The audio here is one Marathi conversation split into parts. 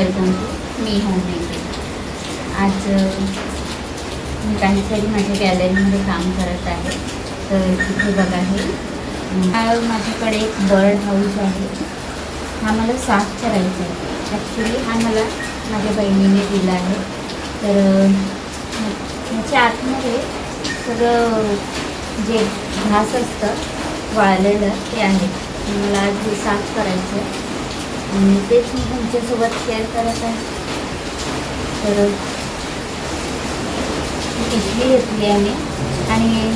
Welcome. To my home making आज मी काहीतरी माझ्या गॅलरीमध्ये काम करत आहे. तर तिथे बघा हे. हा माझ्याकडे एक बर्ड हाऊस आहे. हा मला साफ करायचा आहे. ॲक्च्युली हा मला माझ्या बहिणीने दिला आहे. तर ह्याच्या आतमध्ये सगळं जे घास असतं वाळलेलं ते आहे. मला आज साफ करायचं आहे. आणि तेच मी तुमच्यासोबत शेअर करत आहे. तर इथली पिशवी घेतली आहे. मी आणि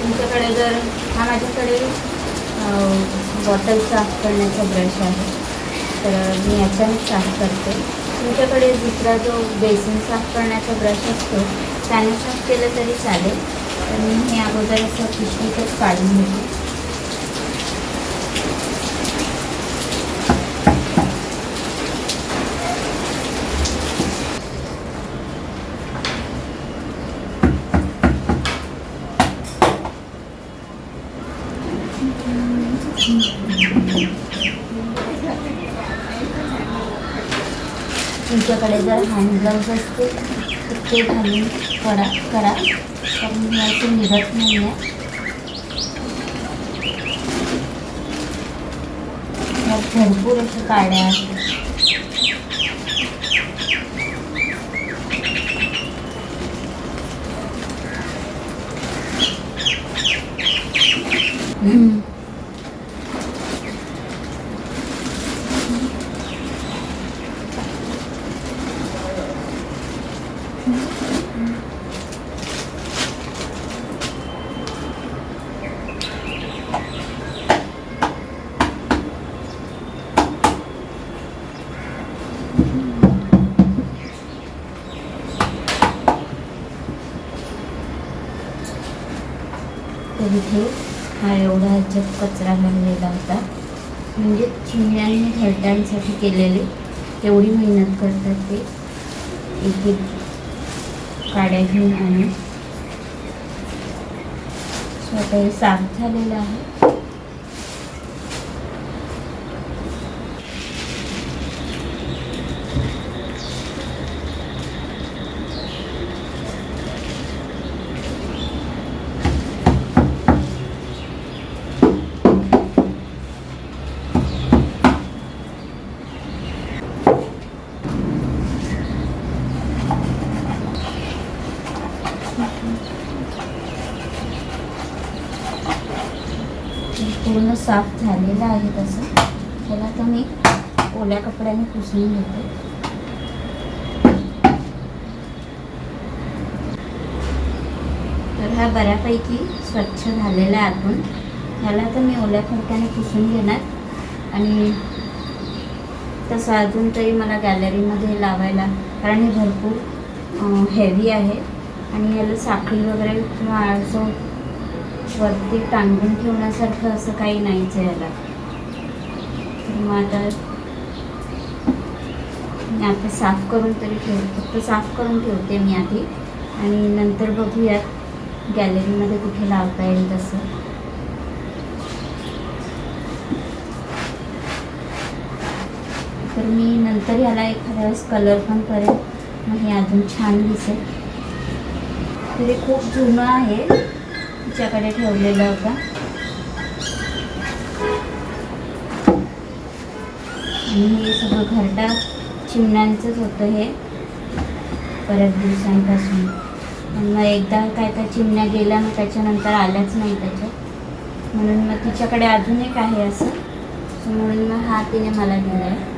तुमच्याकडे जर हा माझ्याकडे बॉटल साफ करण्याचा ब्रश आहे. तर मी याच्याने साफ करते. तुमच्याकडे दुसरा जो बेसिन साफ करण्याचा ब्रश असतो त्याने साफ केलं तरी चालेल. तर मी हे अगोदर असं पिशवीतच काढून घेते. तुमच्याकडे जर हँड ग्लव्ज असते तर ते घालून करा करा. कारण मला ते निघत नाही आहे भरपूर अशा काड्या आहेत हम्म. तर इथे हा एवढा ह्याच्यात कचरा भरलेला होता. म्हणजे चिमण्यांनी घरट्यांसाठी केलेले. तेवढी मेहनत करतात ते. एक एक काड्या घेऊन आणून स्वतः साफ झालेलं आहे हे पूर्ण साफ झालेलं आहे तसं. त्याला आता मी ओल्या कपड्याने पुसून घेते. तर हा बऱ्यापैकी स्वच्छ झालेला आहे आतून. ह्याला तर मी ओल्या फडक्याने पुसून घेणार. आणि तसं अजून तरी मला गॅलरीमध्ये लावायला कारण हे भरपूर हेवी आहे. आणि याला साखळी वगैरे किंवा असं वरती टांगून ठेवण्यासारखं असं काही नाहीच आहे याला. तर मग आता मी आता साफ करून तरी ठेव फक्त साफ करून ठेवते मी आधी. आणि नंतर बघूयात गॅलरीमध्ये कुठे लावता येईल तसं. तर मी नंतर याला एखाद्या वेळेस कलर पण करेन. मग हे अजून छान दिसेल. तर हे खूप जुनं आहे. तिच्याकडे ठेवलेला होता. आणि हे सगळं घरटा चिमण्यांचंच होतं हे. परत दिवसांपासून. पण मग एकदा काय त्या चिमण्या गेल्या मग त्याच्यानंतर आल्याच नाही त्याच्यात म्हणून मग तिच्याकडे अजून एक आहे असं. म्हणून मग हा तिने मला दिला आहे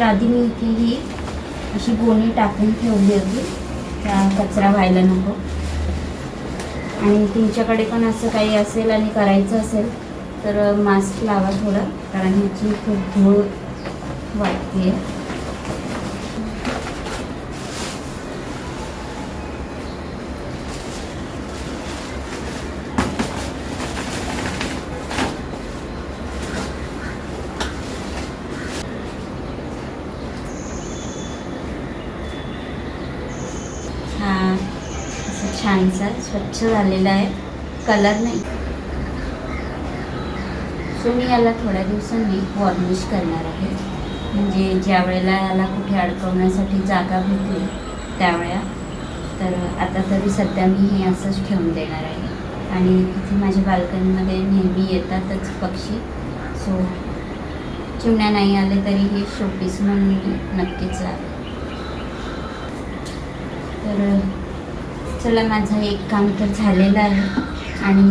तर आधी मी इथे ही अशी गोणी टाकून ठेवली होती. त्या कचरा व्हायला नको. आणि तुमच्याकडे पण असं काही असेल आणि करायचं असेल तर मास्क लावा थोडं कारण ह्याची खूप धूळ वाटते स्वच्छ झालेला आहे. कलर नाही. सो मी याला थोड्या दिवसांनी वॉर्निश करणार आहे. म्हणजे ज्या वेळेला याला कुठे अडकवण्यासाठी जागा भेटली त्यावेळा. तर आता तरी सध्या मी हे असंच ठेवून देणार आहे. आणि तिथे माझ्या बाल्कनीमध्ये नेहमी येतातच पक्षी. सो चिमण्या नाही आले तरी हे शोपीस म्हणून मी नक्कीच लावेल तर चला माझं एक काम तर झालेलं आहे. आणि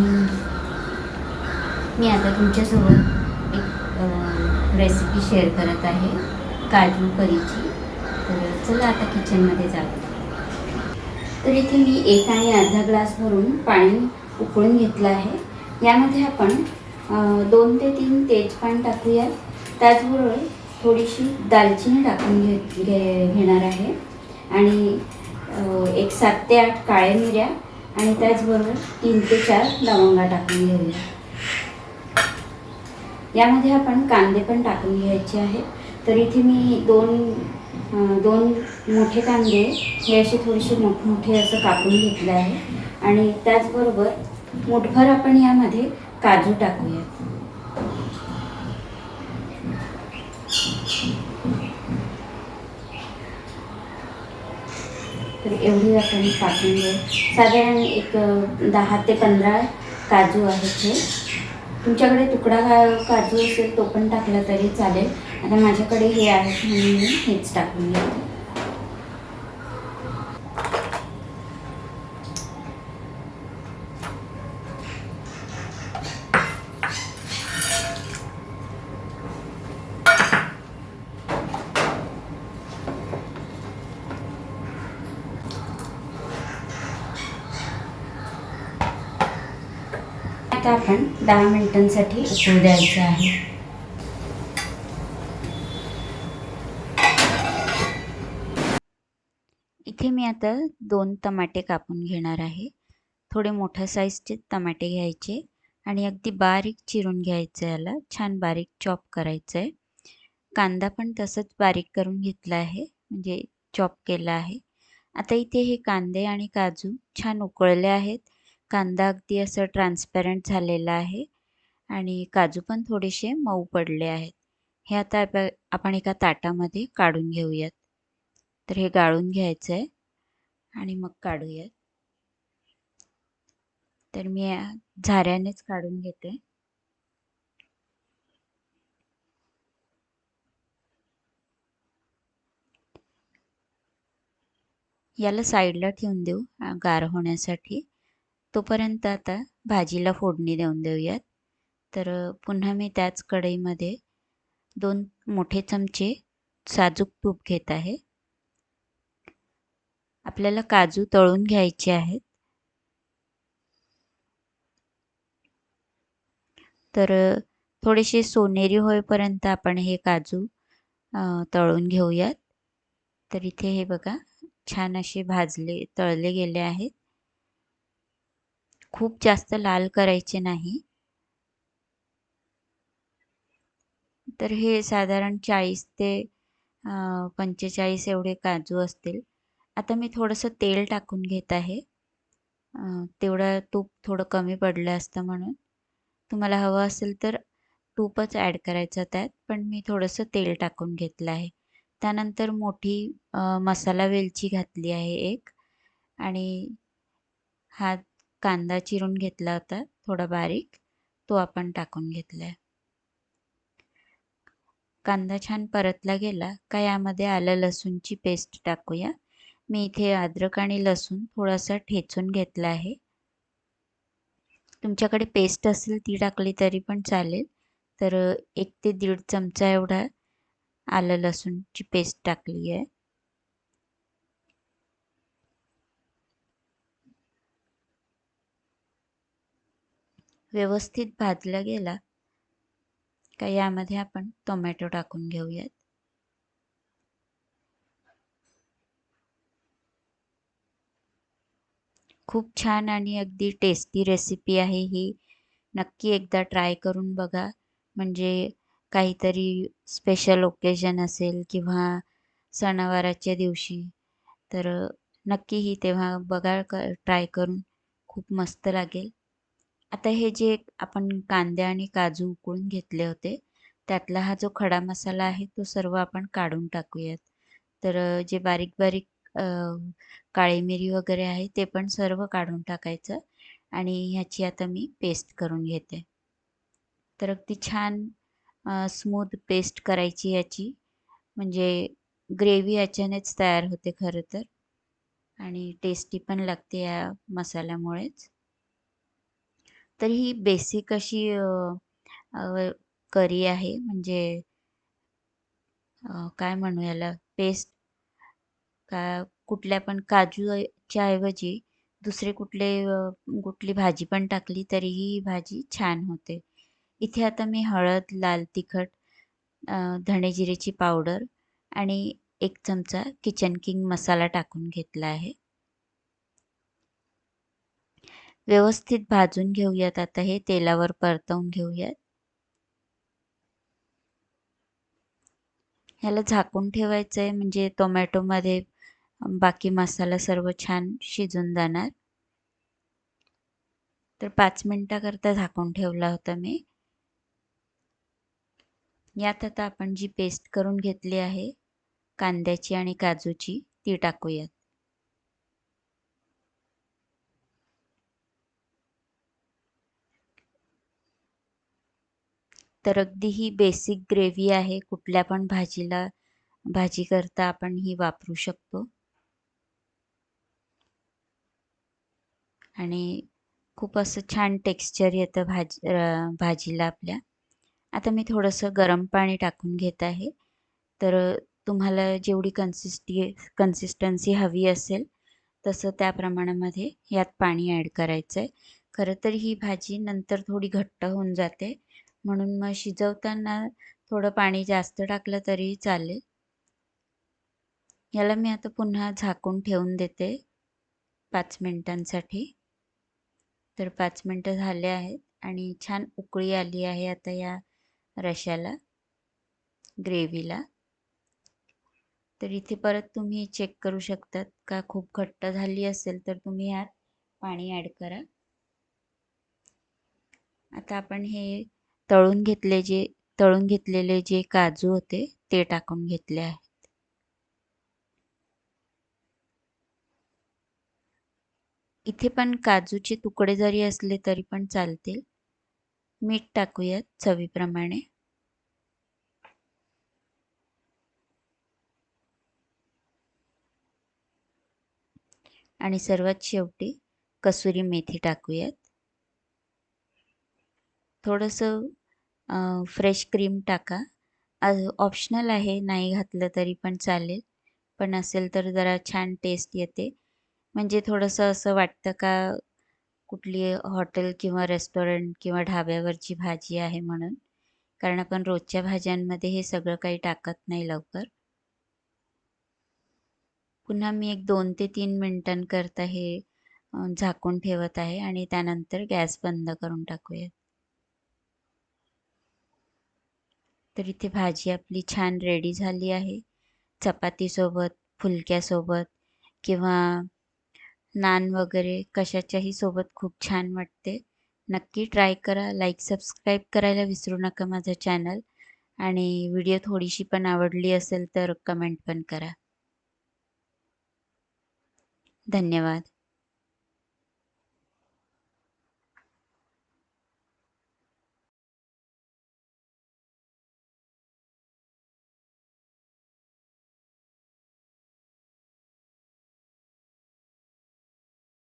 मी आता तुमच्यासोबत एक रेसिपी शेअर करत आहे काजू करीची. तर चला आता किचनमध्ये जाऊ. तर इथे मी एक आणि अर्धा ग्लास भरून पाणी उकळून घेतलं आहे. यामध्ये आपण दोन ते तीन तेजपान टाकूया त्याचबरोबर थोडीशी दालचिनी टाकून घे घे घेणार आहे. आणि एक सात ते आठ काळ्या मिऱ्या आणि त्याचबरोबर तीन ते चार लवंगा टाकून घेऊया. यामध्ये आपण कांदे पण टाकून घ्यायचे आहे तर इथे मी दोन दोन मोठे कांदे हे असे थोडेसे मोठमोठे असं कापून घेतले आहे. आणि त्याचबरोबर मुठभर आपण यामध्ये काजू टाकूया. एवढी आपण टाकून घेऊ. साधारण एक दहा ते पंधरा काजू आहेत हे. तुमच्याकडे तुकडा का काजू असेल तो पण टाकला तरी चालेल. आता माझ्याकडे हे आहेत म्हणून मी हेच टाकून घेते. आता आपण दहा मिनिटांसाठी उकळू द्यायचं आहे. इथे मी आता दोन टमाटे कापून घेणार आहे. थोडे मोठ्या साईजचे टमाटे घ्यायचे आणि अगदी बारीक चिरून घ्यायचं याला. छान बारीक चॉप करायचं आहे कांदा पण तसंच बारीक करून घेतला आहे म्हणजे चॉप केला आहे. आता इथे हे कांदे आणि काजू छान उकळले आहेत. कांदा अगदी असं ट्रान्सपेरंट झालेला आहे. आणि काजू पण थोडेसे मऊ पडले आहेत. हे आता आपण एका ताटामध्ये काढून घेऊयात. तर हे गाळून घ्यायचं आहे आणि मग काढूयात. तर मी झाऱ्यानेच काढून घेते. याला साईडला ठेवून देऊ गार होण्यासाठी. तोपर्यंत आता भाजीला फोडणी देऊन देऊयात. तर पुन्हा मी त्याच कढईमध्ये दोन मोठे चमचे साजूक तूप घेत आहे. आपल्याला काजू तळून घ्यायचे आहेत. तर थोडेसे सोनेरी होईपर्यंत आपण हे काजू तळून घेऊयात. तर इथे हे बघा छान असे भाजले तळले गेले आहेत. खूप जास्त लाल करायचे नाही. तर हे साधारण चाळीस ते पंचेचाळीस एवढे काजू असतील. आता मी थोडंसं तेल टाकून घेत आहे. तेवढं तूप थोडं कमी पडलं असतं म्हणून. तुम्हाला हवं असेल तर तूपच ॲड करायचं त्यात पण मी थोडंसं तेल टाकून घेतलं आहे. त्यानंतर मोठी मसाला वेलची घातली आहे एक. आणि हा कांदा चिरून घेतला होता थोडा बारीक. तो आपण टाकून घेतला आहे कांदा छान परतला गेला. का यामध्ये आलं लसूणची पेस्ट टाकूया. मी इथे अद्रक आणि लसूण थोडासा ठेचून घेतला आहे. तुमच्याकडे पेस्ट असेल ती टाकली तरी पण चालेल. तर एक ते दीड चमचा एवढा आलं लसूणची पेस्ट टाकली आहे. व्यवस्थित भाजला गेला का यामध्ये आपण टोमॅटो टाकून घेऊयात. खूप छान आणि अगदी टेस्टी रेसिपी आहे ही. नक्की एकदा ट्राय करून बघा. म्हणजे काहीतरी स्पेशल ओकेजन असेल किंवा सणावाराच्या दिवशी तर नक्की ही तेव्हा बघा क ट्राय करून खूप मस्त लागेल. आता हे जे आपण कांदे आणि काजू उकळून घेतले होते त्यातला हा जो खडा मसाला आहे तो सर्व आपण काढून टाकूयात. तर जे बारीक बारीक काळी मिरी वगैरे आहे ते पण सर्व काढून टाकायचं आणि ह्याची आता मी पेस्ट करून घेते. तर अगदी छान स्मूथ पेस्ट करायची याची म्हणजे ग्रेव्ही याच्यानेच तयार होते खरं तर. आणि टेस्टी पण लागते या मसाल्यामुळेच. तर ही बेसिक अशी करी आहे. म्हणजे काय म्हणू याला? पेस्ट का कुठल्या पण काजूच्या ऐवजी दुसरे कुठले कुठली भाजी पण टाकली तरीही ही भाजी छान होते. इथे आता मी हळद लाल तिखट धणे जिरेची पावडर आणि एक चमचा किचन किंग मसाला टाकून घेतला आहे. व्यवस्थित भाजून घेऊयात. आता हे तेलावर परतवून घेऊयात. ह्याला झाकून ठेवायचं आहे म्हणजे टोमॅटोमध्ये बाकी मसाला सर्व छान शिजून जाणार. तर पाच मिनटाकरता झाकून ठेवला होता मी. यात आता आपण जी पेस्ट करून घेतली आहे कांद्याची आणि काजूची ती टाकूयात. तर अगदी ही बेसिक ग्रेव्ही आहे. कुठल्या पण भाजीला भाजी करता आपण ही वापरू शकतो. आणि खूप असं छान टेक्स्चर येतं भाजी भाजीला आपल्या. आता मी थोडंसं गरम पाणी टाकून घेत आहे. तर तुम्हाला जेवढी कन्सिस्टी कन्सिस्टन्सी हवी असेल तसं त्या प्रमाणामध्ये यात पाणी ॲड करायचं आहे खरं तर ही भाजी नंतर थोडी घट्ट होऊन जाते. म्हणून मग शिजवताना थोडं पाणी जास्त टाकलं तरी चालेल. याला मी आता पुन्हा झाकून ठेवून देते पाच मिनटांसाठी. तर पाच मिनटं झाले आहेत आणि छान उकळी आली आहे आता या रशाला ग्रेव्हीला. तर इथे परत तुम्ही चेक करू शकतात का खूप घट्ट झाली असेल तर तुम्ही यात पाणी ॲड करा. आता आपण हे तळून घेतले जे तळून घेतलेले जे काजू होते ते टाकून घेतले आहेत. इथे पण काजूचे तुकडे जरी असले तरी पण चालतील. मीठ टाकूयात चवीप्रमाणे. आणि सर्वात शेवटी कसुरी मेथी टाकूयात. थोडंसं फ्रेश क्रीम टाका. ऑप्शनल आहे नाही घातलं तरी पण चालेल. पण असेल तर जरा छान टेस्ट येते. म्हणजे थोडंसं असं वाटतं का कुठली हॉटेल किंवा रेस्टॉरंट किंवा ढाब्यावरची भाजी आहे म्हणून. कारण आपण रोजच्या भाज्यांमध्ये हे सगळं काही टाकत नाही लवकर. पुन्हा मी एक दोन ते तीन मिनटांकरता हे झाकून ठेवत आहे आणि त्यानंतर गॅस बंद करून टाकूयात. तर इथे भाजी आपली छान रेडी झाली आहे. चपातीसोबत फुलक्यासोबत किंवा नान वगैरे कशाच्याही सोबत खूप छान वाटते. नक्की ट्राय करा. लाईक सबस्क्राईब करायला विसरू नका माझं चॅनल आणि व्हिडिओ थोडीशी पण आवडली असेल तर कमेंट पण करा. धन्यवाद.